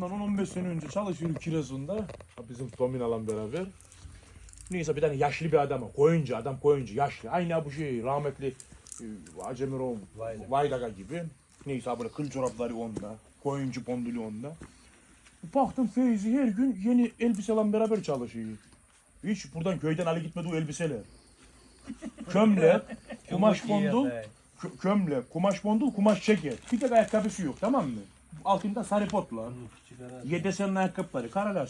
Bundan 10-15 sene önce çalışıyor Kirazun'da. Bizim Tominalan beraber. Neyse bir tane yaşlı bir adam. Koyuncu adam koyuncu yaşlı. Aynı bu şey rahmetli e, Acemirov Vaydaga gibi. Neyse böyle kıl çorapları onda. Koyuncu pondulu onda. Baktım Feyzi her gün yeni elbiseyle beraber çalışıyor. Hiç buradan köyden Ali gitmedi o elbiseler. Kömle, kumaş bondul, kö- kömle, kumaş bondul, kumaş ceket. Bir tek ayakkabısı yok tamam mı? Altında sarı potla. Yedesenin ayakkabıları, kara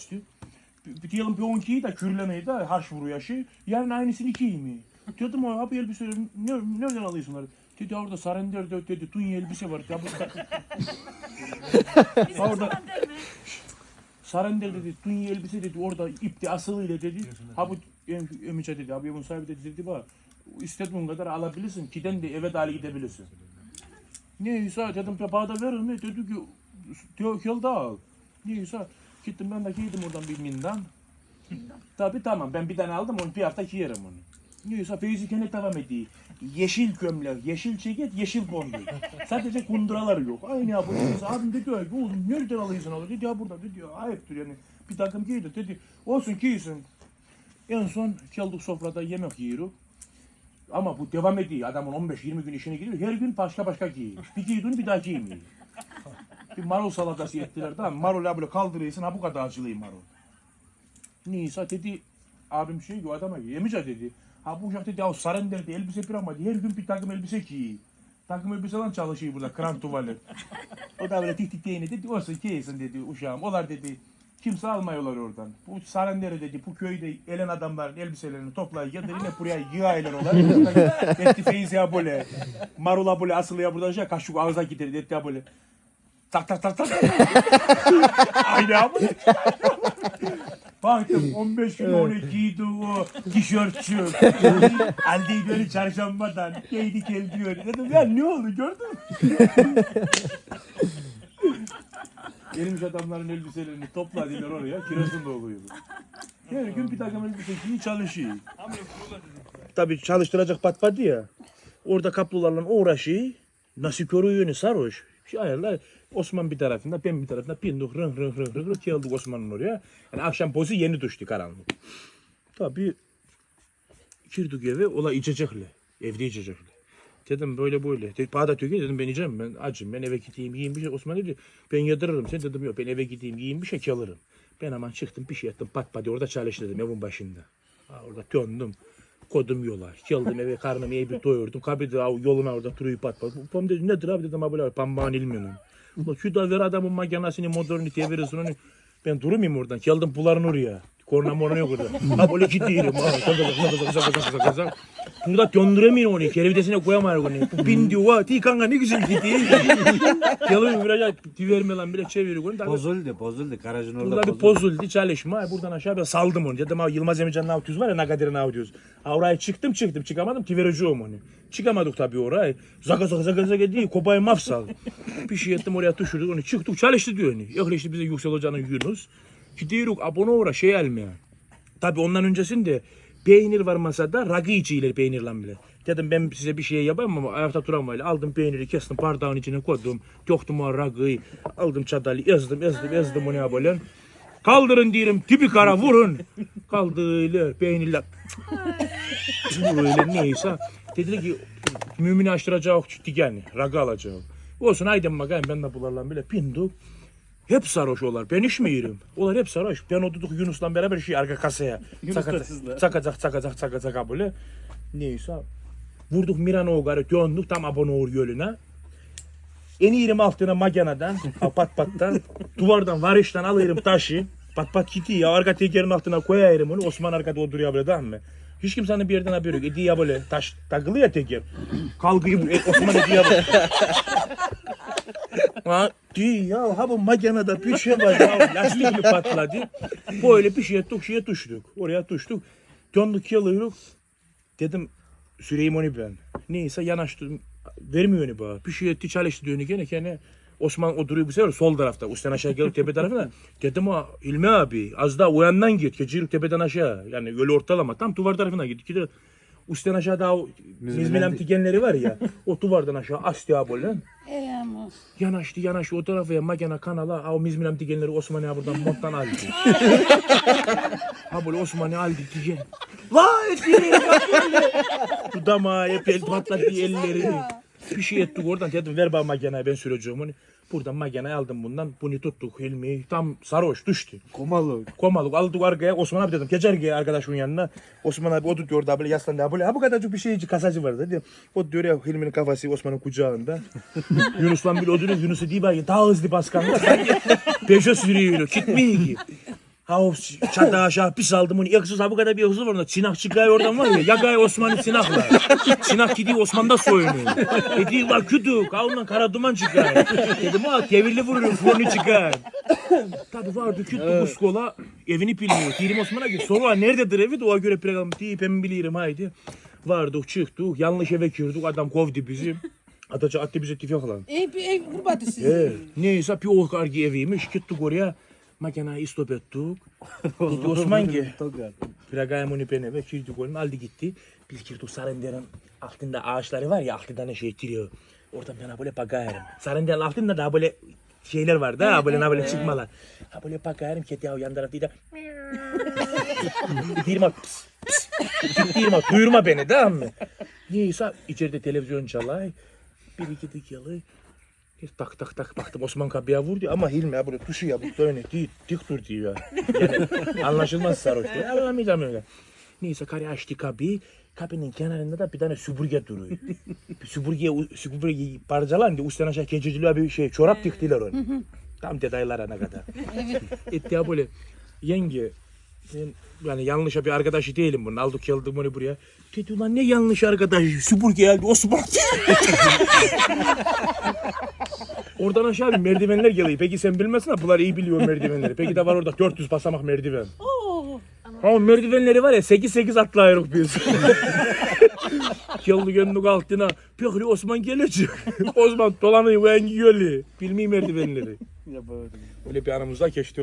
Bir diyelim bir 12'yi de kürlemeyi de harç vuruyor şey. Yarın aynısını iki mi? Dedim o abi elbiseleri ne, nereden alıyorsun onları? Dedi orada Sarender'de dedi tun elbise var. Ya bu Orada-? Sarender dedi dünya elbise dedi orada ipti asılıyla dedi. Ha bu em, emice dedi abi bunun sahibi dedi dedi bak istediğin kadar alabilirsin kiden de eve dahil gidebilirsin. Neyse dedim ya bana da verir mi? Dedi ki diyor ki da al. Neyse gittim ben de giydim oradan bir mindan. Tabi tamam ben bir tane aldım onu bir hafta giyerim onu. Neyse Feyzi gene devam ediyor. Yeşil gömlek, yeşil ceket, yeşil bondu. Sadece kunduralar yok. Aynı ya bu. Abim dedi öyle. Oğlum nereden alıyorsun onu? Dedi ya burada dedi ya. Ayıptır yani. Bir takım giydi dedi. Olsun giysin. En son geldik sofrada yemek yiyoruz. Ama bu devam ediyor. Adamın 15-20 gün işine gidiyor. Her gün başka başka giyiyor. Bir giydiğini bir daha giymiyor. Bir marul salatası ettiler tamam mı? Marul böyle kaldırıyorsun ha bu kadar acılıyor marul. Neyse dedi abim şey o adama yemeyecek dedi. Ha bu uşak dedi ya sarender dedi elbise bir ama her gün bir takım elbise giyiyor. Takım elbiseden çalışıyor burada kran tuvalet. o da böyle tik tik değini dedi olsun giysin dedi uşağım. Olar dedi kimse almıyorlar oradan. Bu sarendere dedi bu köyde elen adamların elbiselerini toplayıp ya yine buraya yığaylar olar. Etti Feyzi ya böyle. Marula böyle asılıyor buradan şey kaşık ağza gider etti ya böyle. Tak tak tak tak. Aynı abi. Baktım 15 gün onu giydi o tişörtçü. Aldıydı öyle çarşambadan. Giydi gel diyor. Dedim ya ne oldu gördün mü? Gelmiş adamların elbiselerini topladılar oraya. Kirazında oluyor. bu. Her gün bir takım elbise giyiyor çalışıyor. Tabii çalıştıracak pat pat ya. Orada kaplularla uğraşıyor. Nasıl körüyor sarhoş. Şey ayarlar. Osman bir tarafında, ben bir tarafında pindik rın rın rın rın rın geldik Osman'ın oraya. Yani akşam pozu yeni düştü karanlık. Tabii girdik eve, ola içecekler. Evde içecekler. Dedim böyle böyle. Dedi, bana da töküyor. Dedim ben yiyeceğim. Ben acım. Ben eve gideyim yiyeyim bir şey. Osman dedi ben yadırırım. Sen dedim yok ben eve gideyim yiyeyim bir şey alırım. Ben hemen çıktım bir şey yaptım. Pat pat orada çalıştırdım evin başında. Ha, orada döndüm. Kodum yola. Geldim eve karnımı iyi bir doyurdum. Kabir yoluna orada duruyor pat pat. Pam dedi nedir abi dedim abi pambağın ilmiyorum. Şu da ver adamın makinasını moderniteye verirsin onu. Ben durmayayım oradan. Geldim buların oraya. Korna morna yok orada. Ha böyle gidiyorum. Ha, zaka zaka zaka zaka zaka zaka zaka. Burada döndüremiyorum onu. Kerevitesine koyamıyorum onu. Bu bin diyor. Va, ti kanka ne güzel gidiyor. Gelin biraz verme lan bile çeviriyor onu. Tabii Bozuldu, bozuldu. Garajın orada Burada bir bozuldu çalışma. Buradan aşağı ben saldım onu. Dedim abi Yılmaz Emrecan'ın avtüz var ya Nagadir'in avtüz. Ha oraya çıktım çıktım çıkamadım ki vereceğim onu. Çıkamadık tabii oraya. Zaka zaka zaka zaka değil kopayı mafsal. bir şey ettim oraya tuşurduk onu çıktık çalıştı diyor onu. Yok işte bize Yüksel Hoca'nın Yunus. Gidiyoruz abone ora şey almaya. Tabii ondan öncesinde peynir var masada rakı içiyle peynirle bile. Dedim ben size bir şey yapayım ama ayakta duramayla aldım peyniri kestim bardağın içine koydum. Döktüm o rakıyı aldım çatalı ezdim ezdim ezdim onu böyle. Kaldırın diyelim tipi kara vurun. Kaldırıyorlar peynirler. Öyle neyse. Dediler ki mümini açtıracak çıktı yani rakı alacak. Olsun haydi bakayım ben de bularla bile pindik. Hep sarhoş olar. Ben iş mi yerim? Olar hep sarhoş. Ben oturduk Yunus'la beraber şey arka kasaya. Çakacak, çakacak, çakacak, çakacak böyle. Neyse. Vurduk Mirano Ogar'ı döndük tam Abonor yoluna. En iyiyim altına maganadan, ha, pat pattan, duvardan, varıştan alırım taşı. Pat pat gidiyor. Arka tekerin altına koyarım onu. Osman arkada oturuyor böyle tamam mı? Hiç kimsenin bir yerden haberi yok. Ediyor ya böyle taş takılı ya teker. Kalkıyor e, Osman ediyor böyle. Ha, diyor ya ha bu makinede bir şey var ya lastik mi patladı. Böyle bir şeye tuk şeye tuştuk. Oraya tuştuk. Döndük yalıyoruz. Dedim süreyim onu ben. Neyse yanaştım. Vermiyor onu bana. Bir şey etti çalıştı diyor gene gene. Osman o duruyor bu sefer sol tarafta. Üstten aşağı gelip tepe tarafına. Dedim ha İlmi abi az daha o yandan git. Geçirip tepeden aşağı. Yani öyle ortalama. Tam duvar tarafına git. Gidiyor. Üstten aşağıda o mizmilam tikenleri var ya. o duvardan aşağı astı abi lan. E ama. Yanaştı yanaştı o tarafa ya magana kanala. Ha o mizmilam tikenleri Osman ya buradan monttan aldı. ha böyle Osman ya aldı tiken. Vay diye böyle. Dudamağı hep el patlattı ellerini. Bir şey ettik oradan dedim ver bana makinayı ben süreceğim onu. Buradan makinayı aldım bundan. Bunu tuttuk Hilmi. Tam sarhoş düştü. Komalı. Komalık aldık arkaya Osman abi dedim. Geçer ki arkadaşın yanına. Osman abi o tutuyor orada böyle yaslandı. Böyle ha bu kadarcık bir şeyci kasacı var dedi. O diyor ya Hilmi'nin kafası Osman'ın kucağında. Yunus'la bir ödülü Yunus'u değil bari daha hızlı baskan. Sanki Peugeot sürüyor. Gitmiyor ki. Ha o çatağı aşağı pis aldım onu. Yaksız ha bu kadar bir hızlı var orada. Sinak çıkıyor oradan var ya. Yakay Osman'ı sinakla. Sinak gidiyor Osman'da soyunuyor. Dedi la kütük. Ha ondan kara duman çıkar. Dedim ha devirli vururum fonu çıkar. Tabii vardı küttü Muskola evini bilmiyor. Diyelim Osman'a soru var nerededir evi de ona göre program deyip ben bilirim haydi. Vardık çıktık yanlış eve girdik adam kovdu bizi. Ataca attı bize tifak lan. Ev, ev kurbadı sizi. He, neyse bir o kargi eviymiş gittik oraya. Makinayı istop ettik. Dedi Osman ki Pragaya Munipene ve girdik onun aldı gitti. Biz girdik Sarınder'in altında ağaçları var ya altından şey ettiriyor. Oradan bana böyle bakıyorum. Sarınder'in altında da böyle şeyler var da böyle ne böyle çıkmalar. Ha böyle bakıyorum ki ya yan tarafta da Dirma pıs pıs. Dirma duyurma beni tamam mı? Neyse içeride televizyon çalay. Bir iki. Bir tak tak tak baktım Osman kapıya vurdu ama Hilmi ya böyle tuşu ya bu böyle dik, dik dur diyor. Yani anlaşılmaz sarhoş. Anlamayacağım öyle. Neyse karı açtı kapıyı. Kapının kenarında da bir tane süpürge duruyor. Bir süpürge, süpürgeyi parçalandı. Üstten aşağı keçiciliğe bir şey çorap diktiler onu. Tam detaylara ne kadar. Etti ya böyle yenge ben yani yanlış bir arkadaşı değilim bunun. Aldık geldik bunu buraya. Dedi ulan ne yanlış arkadaşı. Süpürge geldi Osman. Oradan aşağı bir merdivenler geliyor. Peki sen bilmezsin ha bunlar iyi biliyor merdivenleri. Peki de var orada 400 basamak merdiven. Oo. Ha o merdivenleri var ya 8-8 atlayırız biz. Geldi geldik altına. Peki Osman gelecek. Osman dolanıyor ben yolu. Bilmiyor merdivenleri. Ya böyle. Öyle bir anımızda geçti.